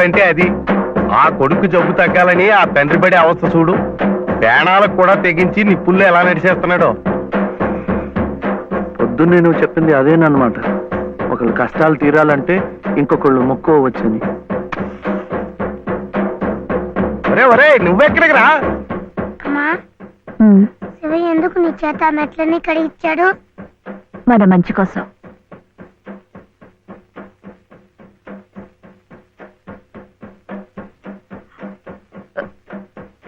అంటే అది. ఆ కొడుకు జబ్బు తగ్గాలని ఆ తండ్రి పడే అవస్థ చూడు. ప్రాణాలకు కూడా తెగించి నిప్పుల్లో ఎలా నడిచేస్తున్నాడో. పొద్దున్నే నువ్వు చెప్పింది అదేనమాట ఒకళ్ళు కష్టాలు తీరాలంటే ఇంకొకళ్ళు మొక్కోవచ్చని ఒరే ఒరే నువ్వెక్కడికి రా? అమ్మా. శివ ఎందుకు నీ చేత మెట్లని కడిగిచ్చాడు? మన మంచి కోసం.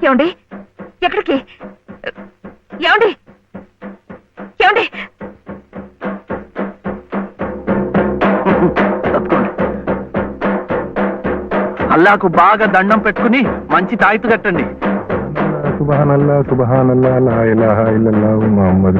ఏమండి? ఎక్కడికి? ఏమండి? ఏమండి? అల్లాకు బాగా దండం పెట్టుకుని మంచి తాయితు కట్టండి. లా ఇలాహ ఇల్లల్లాహు ముహమ్మద్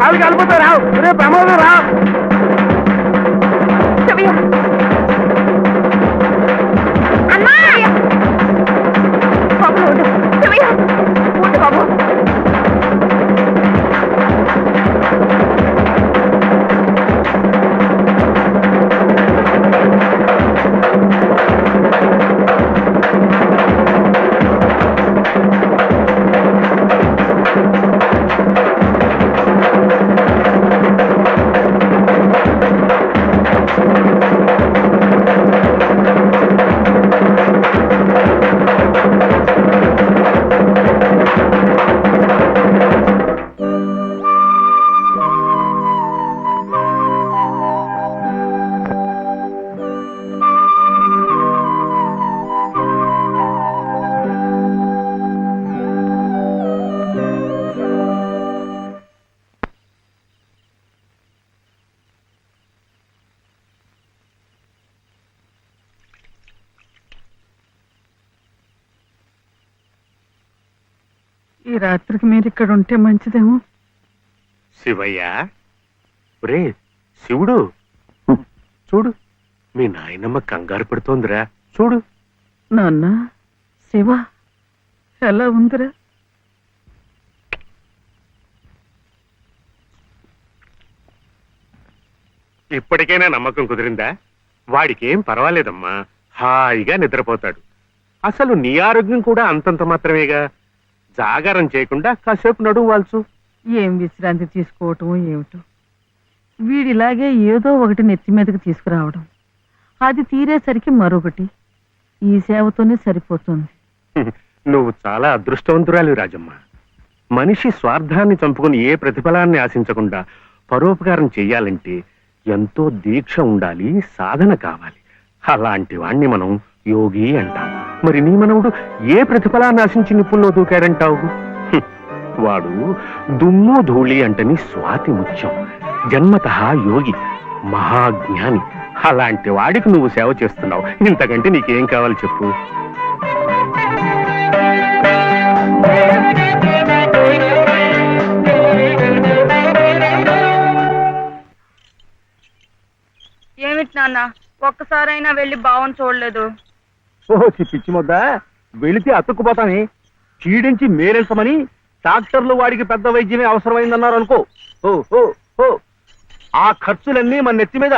ఒరే కాలు రేపు ఒరే ప్రమాదం రా రాత్రికి మీరు ఇక్కడ ఉంటే మంచిదేమో. శివయ్య ఒరే శివుడు. చూడు మీ నాయనమ్మ కంగారు పడుతోందిరా. చూడు. నాన్న శివ ఎలా ఉందిరా? ఇప్పటికైనా నమ్మకం కుదిరిందా? వాడికేం పర్వాలేదమ్మా. హాయిగా నిద్రపోతాడు. అసలు నీ ఆరోగ్యం కూడా అంతంత మాత్రమేగా? జాగారం చేయకుండా కాసేపు నడువు వాల్చు. ఏం విశ్రాంతి తీసుకోవటం ఏమిటో? వీడిలాగే ఏదో ఒకటి నెత్తి మీదకి తీసుకురావడం అది తీరేసరికి మరొకటి. ఈ సేవతోనే సరిపోతుంది. నువ్వు చాలా అదృష్టవంతురాలు రాజమ్మ. మనిషి స్వార్థాన్ని చంపుకుని ఏ ప్రతిఫలాన్ని ఆశించకుండా పరోపకారం చెయ్యాలంటే ఎంతో దీక్ష ఉండాలి సాధన కావాలి. అలాంటి వాణ్ణి మనం యోగి అంటాం. మరి నీ మనవుడు ఏ ప్రతిఫలాన్ని ఆశించి నిప్పుల్లో దూకాడంటావు? వాడు దుమ్ము ధూళి అంటని స్వాతి ముత్యం జన్మత యోగి మహాజ్ఞాని. అలాంటి వాడికి నువ్వు సేవ చేస్తున్నావు. ఇంతకంటే నీకేం కావాలి చెప్పు? ఏమిటి నాన్న ఒక్కసారైనా వెళ్ళి బావని చూడలేదు. ఓహో పిచ్చి మొద్ద? వెళితే అతుక్కుపోతాని చీడించి మేరెళ్తామని డాక్టర్లు వాడికి పెద్ద వైద్యమే అవసరమైందన్నారు అనుకో. ఓ ఓ ఓ. ఆ ఖర్చులన్నీ మన నెత్తి మీద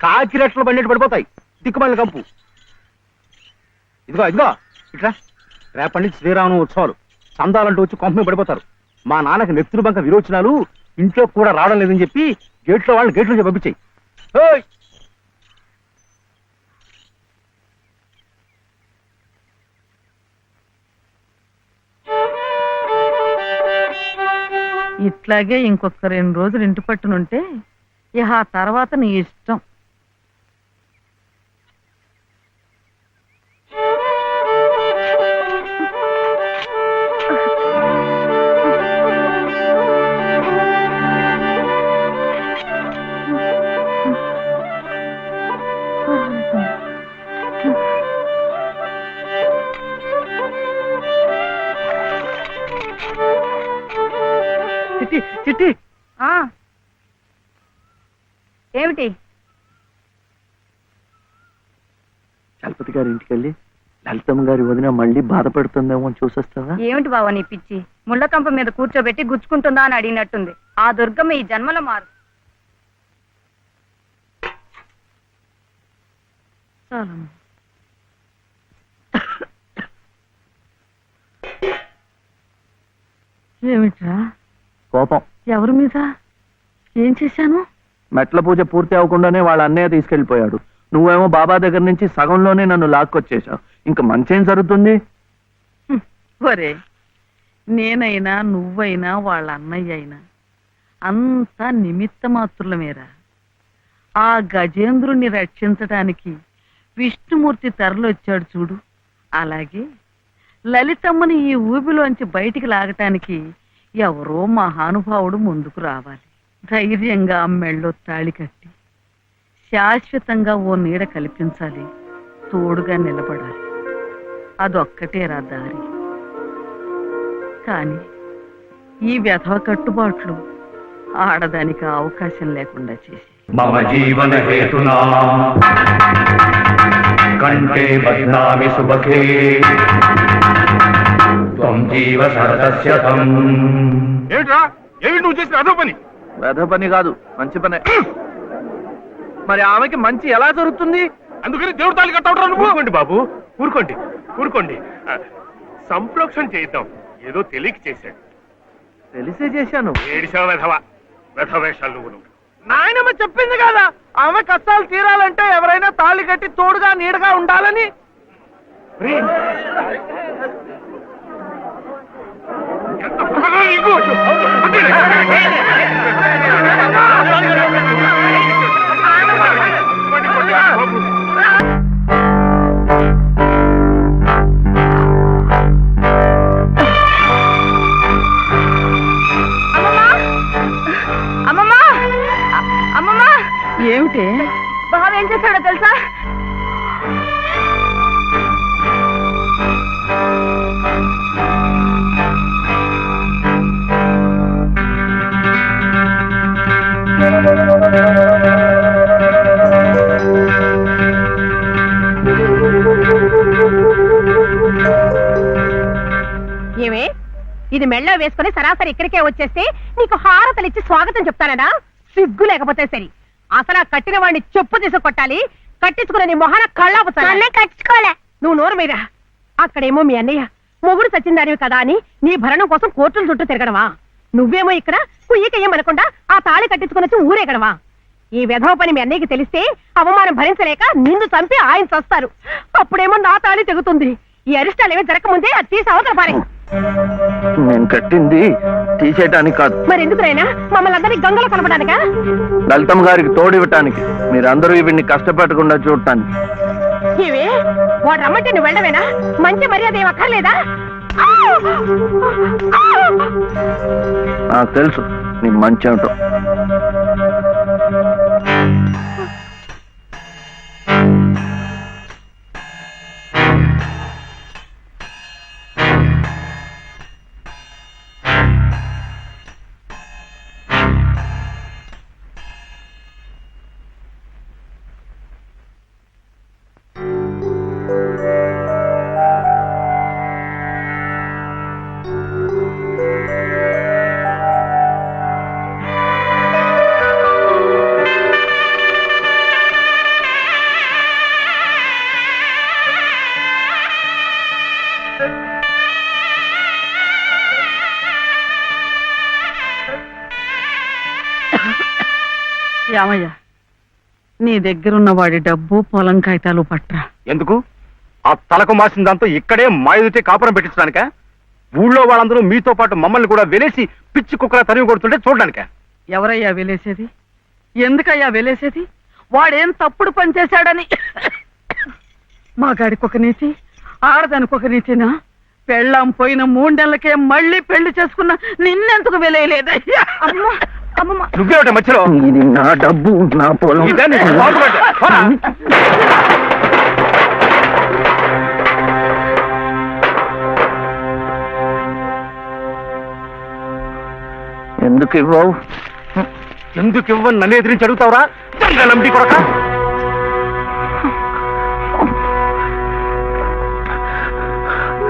కాకిరెట్లు బండెట్టు పడిపోతాయి. దిక్కుమల్లి కంపు. ఇదిగో ఇదిగో ఇట్లా రేపటి నుంచి ఉత్సవాలు. చందాలంటూ వచ్చి కొంపమే పడిపోతారు. మా నాన్నకి నెత్తురు బంక విరోచనాలు ఇంట్లో కూడా రావడం లేదని చెప్పి గేట్లో వాళ్ళని గేట్లో నుంచి పంపించాయి ఇట్లాగే ఇంకొక రెండు రోజులు ఇంటి పట్టునుంటే ఇక ఆ తర్వాత నీ ఇష్టం. బాధపడుతుందేమో అని చూసేస్తావా? ఏమిటి బావ నీ పిచ్చి? ముళ్ళకంప మీద కూర్చోబెట్టి గుచ్చుకుంటుందా అని అడిగినట్టుంది. ఆ దుర్గమ్మ ఈ జన్మలో మారు. ఏమిట్రా? కోపం. ఎవరి మీద? ఏం చేశాను? మెట్ల పూజ పూర్తి అవ్వకుండానే వాళ్ళ అన్నయ్య తీసుకెళ్ళిపోయాడు నువ్వేమో బాబా దగ్గర నుంచి సగంలోనే నన్ను లాక్కొచ్చేశావు. ఇంకా మంచేం జరుగుతుంది? ఒరే నేనైనా నువ్వైనా వాళ్ళ అన్నయ్య అయినా అంతా నిమిత్త మాత్రులమేరా ఆ గజేంద్రుణ్ణి రక్షించడానికి విష్ణుమూర్తి తరలొచ్చాడు చూడు. అలాగే లలితమ్మని ఈ ఊబిలోంచి బయటికి లాగటానికి ఎవరో మహానుభావుడు ముందుకు రావాలి. ధైర్యంగా మెళ్ళో తాళి కట్టి శాశ్వతంగా ఓ నీడ కల్పించాలి. తోడుగా నిలబడాలి. అదొక్కటేరా దారి. కానీ ఈ వ్యధవ కట్టుబాట్లు ఆడదానికి అవకాశం లేకుండా చేసి మమ జీవన హేతునా. కంఠే బధ్నామి సుభగే త్వం జీవ శరదస్యతం ఏమిట్రా? ఏమిటి నువ్వు చేసిన అదో పని? వెధ పని కాదు మంచి పనే. మరి ఆమెకి మంచి ఎలా జరుగుతుంది? అందుకని దేవుడు తాళి కట్టవరా నువ్వు? ఊరుకోండి బాబు ఊరుకోండి ఊరుకోండి. ఆ, సంప్రోక్షణ చేద్దాం ఏదో తెలియక చేశాడు. తెలిసే చేశాను. వెధవ? నువ్వు. నాయనమ్మ చెప్పింది కదా? ఆమె కష్టాలు తీరాలంటే ఎవరైనా తాళి కట్టి తోడుగా నీడగా ఉండాలని? ఎంత ఏమిటి? బావ ఏం చేశాడో తెలుసా? ఏమే? ఇది మెళ్ళ వేసుకుని సరాసరి ఇక్కడికే వచ్చేస్తే నీకు హారతలు ఇచ్చి స్వాగతం చెప్తానడా? సిగ్గు లేకపోతే సరి. అసలు ఆ కట్టిన వాడిని చెప్పు తీసి కొట్టాలి. కట్టించుకున్న నీ మొహన కళ్ళాపుతాను నన్నే కట్టుకోలే నువ్వు నోరు మీద అక్కడేమో మీ అన్నయ్య మొగుడు సచ్చిందానివి కదా అని నీ భరణం కోసం కోర్టుల చుట్టూ తిరగడమా? నువ్వేమో ఇక్కడ కుయ్యకయ్యమనకుండా ఆ తాళి కట్టించుకుని వచ్చి ఊరేగడమా? ఈ వెధవ పని మీ అన్నయ్యకి తెలిస్తే అవమానం భరించలేక నిన్ను చంపి ఆయన చస్తారు. అప్పుడేమో నా తాళి తెగుతుంది. ఈ అరిష్టాలు ఏమీ జరగకముందే అది తీసి అవతల పారే నేను కట్టింది తీసేయటానికి కాదు. మరి ఎందుకునైనా మమ్మల్ని అందరినీ గంగలో కలపడానికా లలితమ్మ గారికి తోడివ్వటానికి మీరందరూ వీడిని కష్టపెట్టకుండా చూడటానికి. ఇవి? వాడు రమ్మంటే నువ్వు వెళ్ళవేనా? మంచి మర్యాద ఏం అక్కర్లేదా? ఆ! ఆ! నాకు తెలుసు నీ మంచి ఏమిటో. యామయ్య నీ దగ్గరున్న వాడి డబ్బు పొలం కాగితాలు పట్రా. ఎందుకు? ఆ తలకు మాసిన దాంతో ఇక్కడే మాయుడితే కాపురం పెట్టించడానిక? ఊళ్ళో వాళ్ళందరూ మీతో పాటు మమ్మల్ని కూడా వెలేసి పిచ్చి కుక్కల తరిమి కొడుతుంటే చూడడానిక? ఎవరయ్యా వెలేసేది? ఎందుకయ్యా వెలేసేది? వాడేం తప్పుడు పని చేశాడని. మా గాడికి ఒక నీతి ఆడదానికి ఒక నీతినా? పెళ్ళాం పోయిన మూడేళ్ళకే మళ్ళీ పెళ్ళి చేసుకున్న నిన్నెందుకు వెలేయలేదయ్యా? నువ్వేమిట మధ్యలో? ఇది నా డబ్బు నా పొలం. బాగుపడ్డా. పోరా. ఎందుకు ఇవ్వవు? ఎందుకు ఇవ్వని? నన్ను ఎదిరించి అడుగుతావురా? నంబి కొడక.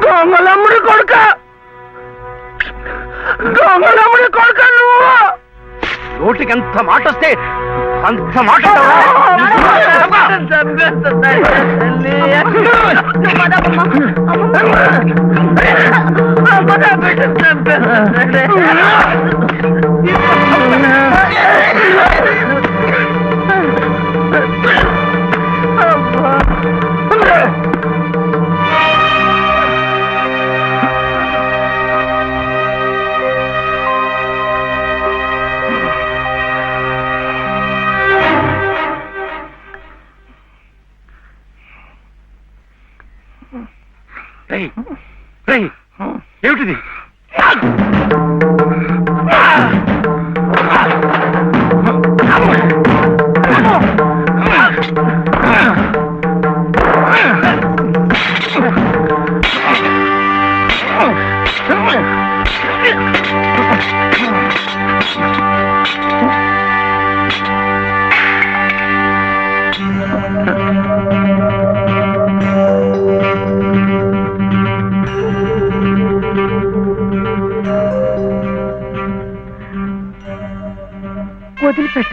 దొంగలమ్ముడి కొడుక. దొంగలమ్ముడి కొడుక నువ్వు. నోటికి ఎంత మాట వస్తే అంత మాట చంపేస్తుంది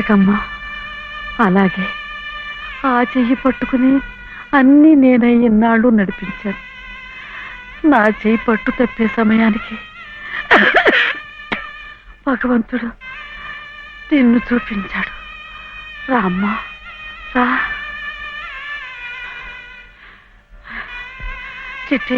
వదిలిపెట్టకమ్మా అలాగే ఆ చెయ్యి పట్టుకుని అన్నీ నేనే ఇన్నాళ్ళు నడిపించాను. నా చెయ్యి పట్టు తప్పే సమయానికి భగవంతుడు నిన్ను చూపించాడు. రామ్మా రా. చిట్టి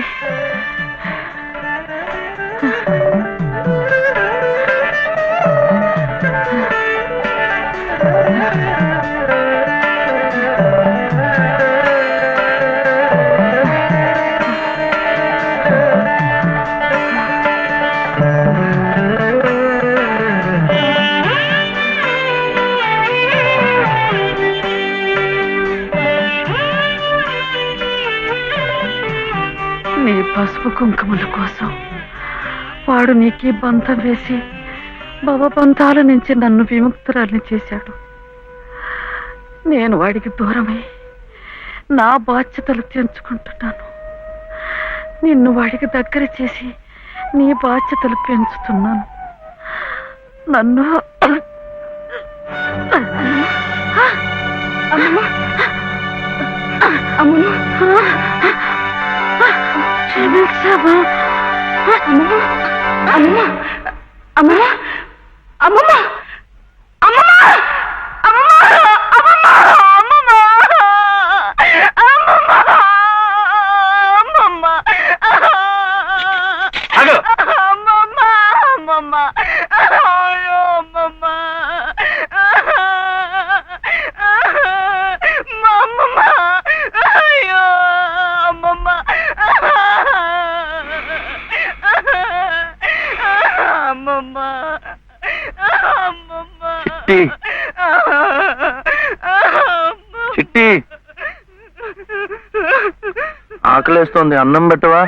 పసుపు కుంకుమల కోసం. వాడు నీకి బంధం వేసి భవబంధాల నుంచి నన్ను విముక్తురాల్ని చేశాడు. నేను వాడికి దూరమై నా బాధ్యతలు తెంచుకుంటున్నాను. నిన్ను వాడికి దగ్గర చేసి నీ బాధ్యతలు పెంచుతున్నాను. నన్ను అమ్మ! అమ్మ! అమ్మమ్మ అమ్మమ్మ అమ్మమ్మ అమ్మమ్మ అమ్మమ్మ అమ్మమ్మ అమ్మమ్మ ఆగు. అమ్మమ్మ అమ్మమ్మ అయ్యో అమ్మమ్మ మా అమ్మమ్మ అయ్యో అమ్మమ్మ అమ్మమ్మ అమ్మమ్మ చిట్టి చిట్టి ఆకలేస్తోంది అన్నం పెట్టవా?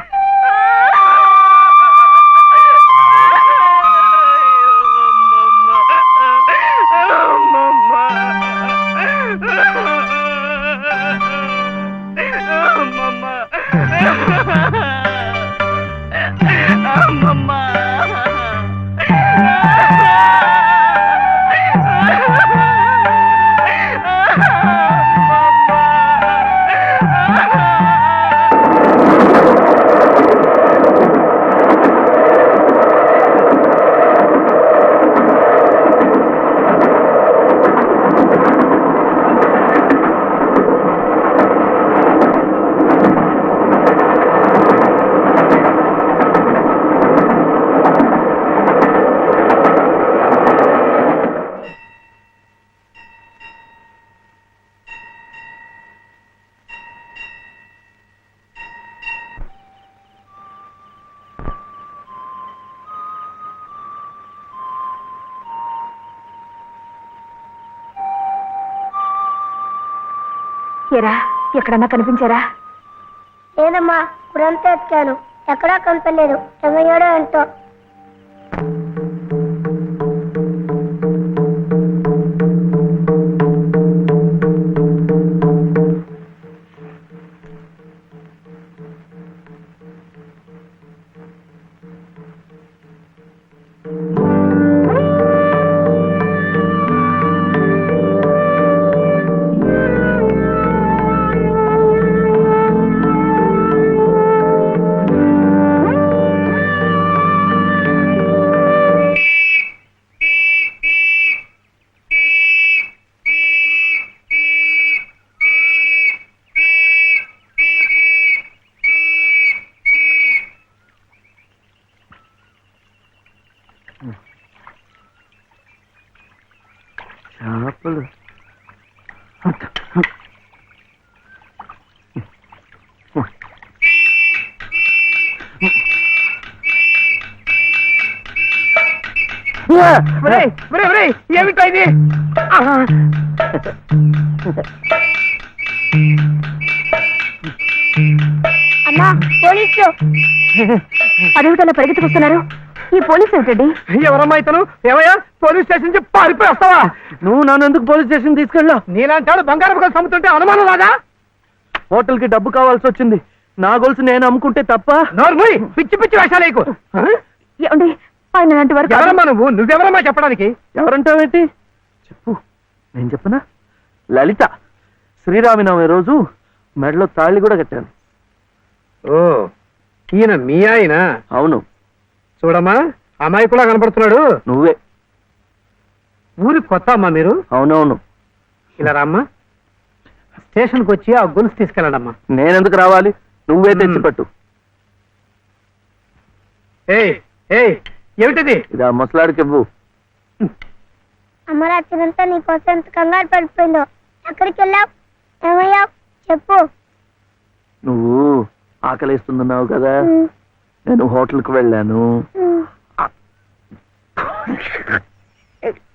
ఎరా ఎక్కడన్నా కనిపించారా? లేదమ్మా గురంతా ఎత్తాను ఎక్కడా కనపడలేదు. ఏమయ్యాడో ఏంటో ఇది. అమ్మా పోలీసు అదేమిటలా పరిగెత్తుకొస్తున్నారు. ఈ పోలీస్ ఏమిటండి? ఎవరమ్మా ఇతను? ఏమయ్యా? పోలీస్ స్టేషన్ నుంచి పారిపోయి వస్తావా నువ్వు నన్ను ఎందుకు పోలీస్ స్టేషన్ తీసుకెళ్ళా? నీలాంటాడు బంగారం కలిసి అమ్ముతుంటే అనుమానం రాదా? హోటల్కి డబ్బు కావాల్సి వచ్చింది. నా గొలుసు నేను అమ్ముకుంటే తప్ప? నోర్ముయ్ పిచ్చి పిచ్చి వేషాలేకు ఏమండి ఆయన అలాంటి వారు కాదు. ఎవరమ్మా నువ్వు? నువ్వెవరమ్మా చెప్పడానికి? ఎవరంటావేంటి? నేను చెప్పనా లలిత శ్రీరామనవమి రోజు మెడలో తాళి కూడా కట్టాను. ఓ ఈయన మీ ఆయన? అవును. చూడమ్మా అమ్మాయి కూడా కనపడుతున్నాడు. నువ్వే. ఊరికి కొత్త అమ్మా మీరు? అవునవును. ఇలా రామ్మా. స్టేషన్కి వచ్చి ఆ గొలుసు తీసుకెళ్ళండమ్మా. నేనెందుకు రావాలి? నువ్వే. తెచ్చిపెట్టు. ఏయ్ ఏయ్ ఏమిటిది? ఇది ఆ ముసలాడికి ఇవ్వు. అమ్మ రాత్రంతా నీకోసం ఎంత కంగారు పడిపోయిందో. ఎక్కడికి వెళ్ళావు ఏమయ్యావు? చెప్పు. నువ్వు ఆకలిస్తున్నావు కదా. నేను హోటల్కి వెళ్ళాను.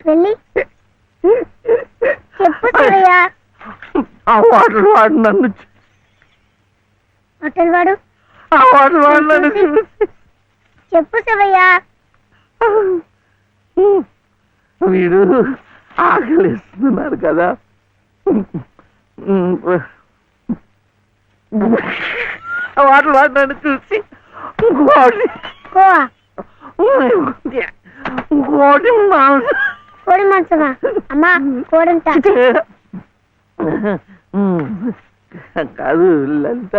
వెళ్ళి. చెప్పు ఆ హోటల్ వాడు నన్ను హోటల్ వాడు? ఆ హోటల్ వాడు నన్ను చెప్పు శివయ్య వీడు ఆకలిస్తున్నారు కదా. వాడు నన్ను చూసి ఇంకోటి ఇంకోటి మాంసం కోడి మాంసమా? అమ్మా కోడంతా. కాదు లలిత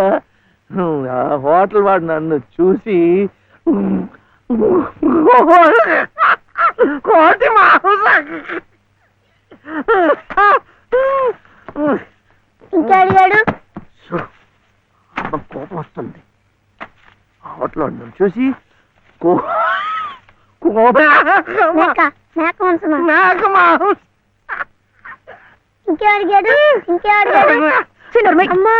ఆ హోటల్ వాడు నన్ను చూసి కోటి మాంసం ఇంకా అడిగాడు? కోపం వస్తుంది. ఆ హోటల్ వాడు నన్ను చూసి ఇంకే అడిగాడు? ఇంకే అడిగాడు? అమ్మా.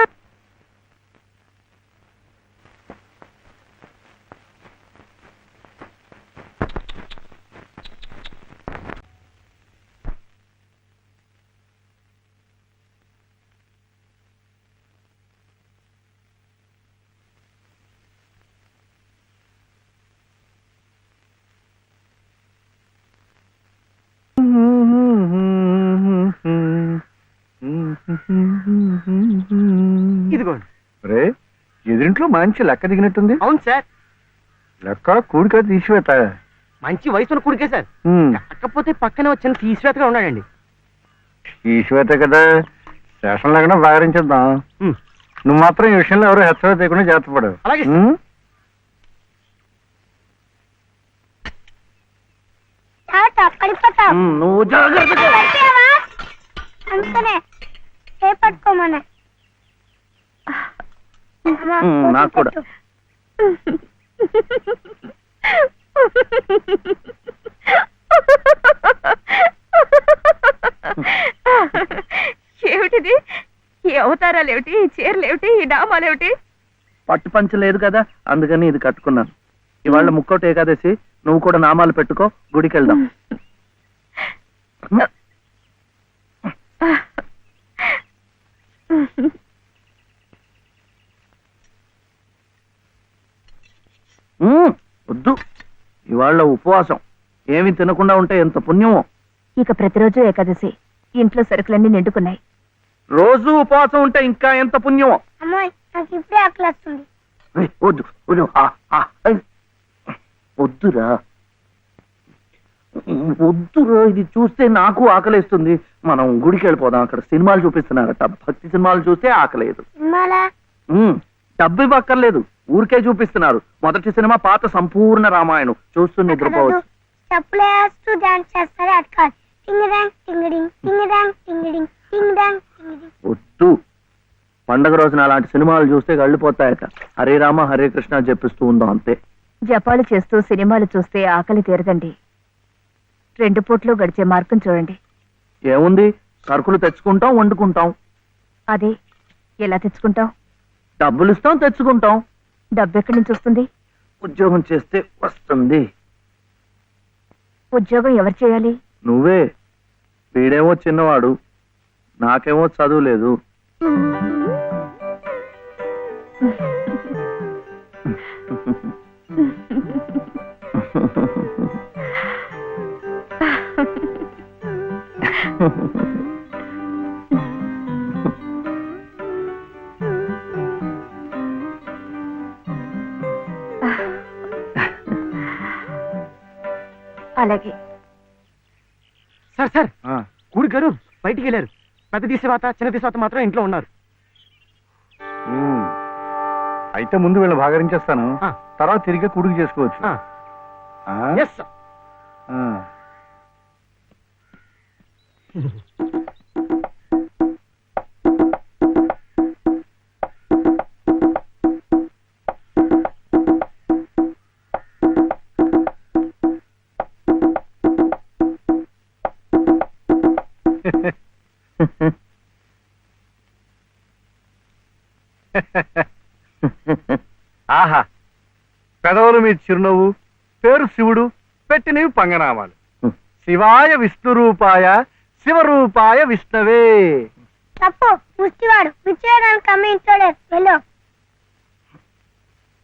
మంచి లెక్క దిగినట్టుంది? అవును సార్. లెక్క కూడిక తీసివేత. మంచి వయసున్న కుడికే సార్. కాకపోతే పక్కనే వచ్చిన తీసివేతగా ఉన్నాడండి. తీసివేత కదా. స్టేషన్ లేకుండా వ్యవహరించేద్దాం. నువ్వు మాత్రం ఈ విషయంలో ఎవరు హెచ్చరిక చేయకుండా జాగ్రత్త పడు. అలాగే సార్. ఉమ్? తాత పడిపోతావు? నువ్వు జాగ్రత్తగా పడిపోయావా? అందుకనే నాకు కూడా. ఏమిటిది? ఈ అవతారాలు ఏమిటి ఈ చీరలు ఏమిటి ఈ నామాలు ఏమిటి పట్టు పంచ లేదు కదా అందుకని ఇది కట్టుకున్నాను. ఇవాళ ముక్కోటి ఏకాదశి నువ్వు కూడా నామాలు పెట్టుకో గుడికి వెళ్దాం ఉమ్, వద్దు. ఇవాళ ఉపవాసం. ఏమి తినకుండా ఉంటే ఎంత పుణ్యమో. ఇక ప్రతిరోజు ఏకాదశి. ఇంట్లో సరుకులన్నీ నిండుకున్నాయి. రోజు ఉపవాసం ఉంటే ఇంకా ఎంత పుణ్యమో. వద్దు వద్దు. వద్దురా. వద్దురా ఇది చూస్తే నాకు ఆకలేస్తుంది మనం గుడికి వెళ్ళిపోదాం. అక్కడ సినిమాలు చూపిస్తున్నారట. భక్తి సినిమాలు చూస్తే ఆకలేదు డబ్బు ఇవ్వక్కర్లేదు. ఊరికే చూపిస్తున్నారు. మొదటి సినిమా పాత సంపూర్ణ రామాయణం. చూస్తూ నిద్రపోవచ్చు. చెప్పులు వేస్తూ డాన్స్ చేస్తారు అది కాదు. టింగ్ డాంగ్ టింగిడింగ్ టింగ్ డాంగ్ టింగిడింగ్ టింగ్ డాంగ్ టింగిడింగ్ వద్దు. పండగ రోజున అలాంటి సినిమాలు చూస్తే కళ్ళిపోతాయట హరే రామ హరే కృష్ణ చెప్పిస్తూ ఉందాం అంతే. జపాలు చేస్తూ సినిమాలు చూస్తే ఆకలి తీరదండి. రెండు పూట్లు గడిచే మార్గం చూడండి. ఏముంది? సరుకులు తెచ్చుకుంటాం వండుకుంటాం. అదే ఎలా తెచ్చుకుంటావు డబ్బులు ఇస్తాం తెచ్చుకుంటాం. డబ్బు ఎక్కడి నుంచి వస్తుంది? ఉద్యోగం చేస్తే వస్తుంది. ఉద్యోగం ఎవరు చేయాలి? నువ్వే. వీడేమో చిన్నవాడు. నాకేమో చదువు లేదు. వెళ్ళారు పెద్ద తీసేవాత చిన్న తీసేవాత మాత్రం ఇంట్లో ఉన్నారు. అయితే ముందు వీళ్ళని భాగరించేస్తాను ఆ. తర్వాత తిరిగి కుడుకు చేసుకోవచ్చు ఆ. ఆ? ఎస్ ఆ. పెదవులు మీ చిరునవ్వు పేరు శివుడు పెట్టినవి పంగనామాలు. శివాయ విష్ణు రూపాయ శివరూపాయ విష్ణవే. తప్పు. ముష్టివాడు. అమ్మ వెళ్ళు.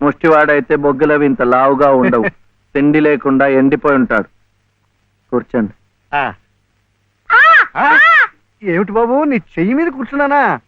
ముష్టివాడైతే బొగ్గులవి ఇంత లావుగా ఉండవు. తిండి లేకుండా ఎండిపోయి ఉంటాడు. కూర్చోండి. ఆ. ఆ? ఏమిటి బాబు? నీ చెయ్యి మీద కూర్చున్నానా?